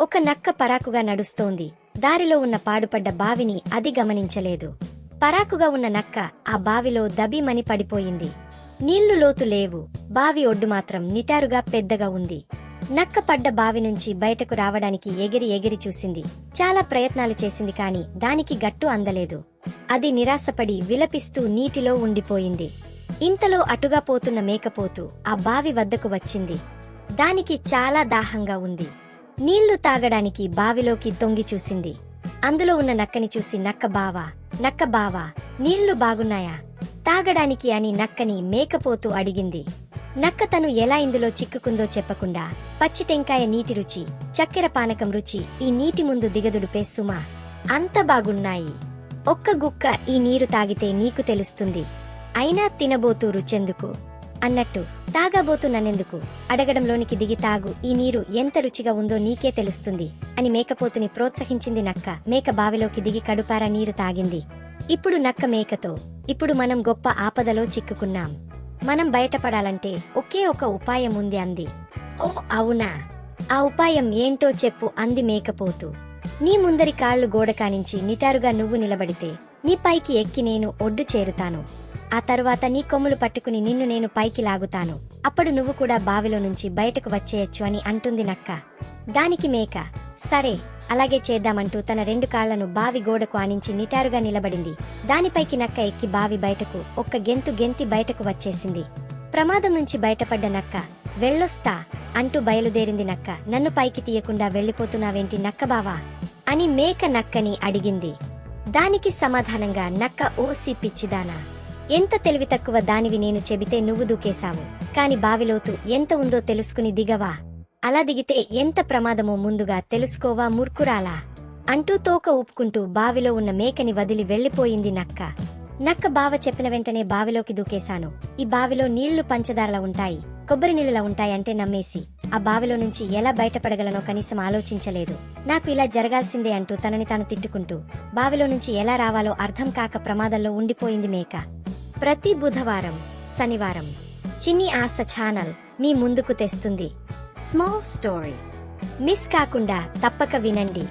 ఒక నక్క పరాకుగా నడుస్తోంది. దారిలో ఉన్న పాడుపడ్డ బావిని అది గమనించలేదు. పరాకుగా ఉన్న నక్క ఆ బావిలో దబీమని పడిపోయింది. నీళ్ళు లోతు లేవు. బావి ఒడ్డు మాత్రం నిటారుగా పెద్దగా ఉంది. నక్క పడ్డ బావి నుంచి బయటకు రావడానికి ఎగిరి ఎగిరి చూసింది. చాలా ప్రయత్నాలు చేసింది కాని దానికి గట్టు అందలేదు. అది నిరాశపడి విలపిస్తూ నీటిలో ఉండిపోయింది. ఇంతలో అటుగా పోతున్న మేకపోతు ఆ బావి వద్దకు వచ్చింది. దానికి చాలా దాహంగా ఉంది. నీళ్ళు తాగడానికి బావిలోకి తొంగి చూసింది. అందులో ఉన్న నక్కని చూసి నక్క బావా నక్క బావా నీళ్ళు బాగున్నాయా? తాగడానికి అని నక్కని మేకపోతూ అడిగింది. నక్క తను ఎలా ఇందులో చిక్కుకుందో చెప్పకుండా పచ్చి టెంకాయ నీటి రుచి చక్కెర పానకం రుచి ఈ నీటి ముందు దిగదుడుపే సుమా అంత బాగున్నాయి. ఒక్క గుక్క ఈ నీరు తాగితే నీకు తెలుస్తుంది. అయినా తినబోతూ రుచెందుకు అన్నట్టు తాగబోతూ నన్నెందుకు అడగడంలోనికి దిగి తాగు. ఈ నీరు ఎంత రుచిగా ఉందో నీకే తెలుస్తుంది అని మేకపోతుని ప్రోత్సహించింది నక్క. మేక బావిలోకి దిగి కడుపారా నీరు తాగింది. ఇప్పుడు నక్క మేకతో ఇప్పుడు మనం గొప్ప ఆపదలో చిక్కుకున్నాం. మనం బయటపడాలంటే ఒకే ఒక ఉపాయం ఉంది అంది. ఓ అవునా? ఆ ఉపాయం ఏంటో చెప్పు అంది మేకపోతూ. నీ ముందరి కాళ్ళు గోడ కానించి నిటారుగా నువ్వు నిలబడితే నీ పైకి ఎక్కి నేను ఒడ్డు చేరుతాను. ఆ తరువాత నీ కొమ్ములు పట్టుకుని నిన్ను నేను పైకి లాగుతాను. అప్పుడు నువ్వు కూడా బావిలో నుంచి బయటకు వచ్చేయచ్చు అని అంటుంది నక్క. దానికి మేక సరే అలాగే చేద్దామంటూ తన రెండు కాళ్ళను బావి గోడకు ఆనించి నిటారుగా నిలబడింది. దానిపైకి నక్క ఎక్కి బావి బయటకు ఒక్క గెంతు గెంతి బయటకు వచ్చేసింది. ప్రమాదం నుంచి బయటపడ్డ నక్క వెళ్ళొస్తా అంటూ బయలుదేరింది నక్క. నన్ను పైకి తీయకుండా వెళ్ళిపోతున్నావేంటి నక్క బావా? అని మేక నక్కని అడిగింది. దానికి సమాధానంగా నక్క ఓసి పిచ్చిదానా. ఎంత తెలివి తక్కువ దానివి నేను చెబితే నువ్వు దూకేశావు. కాని బావిలోతు ఎంత ఉందో తెలుసుకుని దిగవా. అలా దిగితే ఎంత ప్రమాదమో ముందుగా తెలుసుకోవా ముర్కురాలా అంటూ తోక ఊపుకుంటూ బావిలో ఉన్న మేకని వదిలి వెళ్ళిపోయింది నక్క. నక్క బావ చెప్పిన వెంటనే బావిలోకి దూకేశాను. ఈ బావిలో నీళ్ళు పంచదారలా ఉంటాయి. కొబ్బరి నీళ్ళలా ఉంటాయంటే నమ్మేసి ఆ బావిలో నుంచి ఎలా బయటపడగలనో కనీసం ఆలోచించలేదు. నాకు ఇలా జరగాల్సిందే అంటూ తనని తాను తిట్టుకుంటూ బావిలో నుంచి ఎలా రావాలో అర్థం కాక ప్రమాదంలో ఉండిపోయింది మేక. ప్రతి బుధవారం శనివారం చిన్ని ఆశ ఛానల్ మీ ముందుకు తెస్తుంది. Small stories. మిస్ కాకుండా తప్పక వినండి.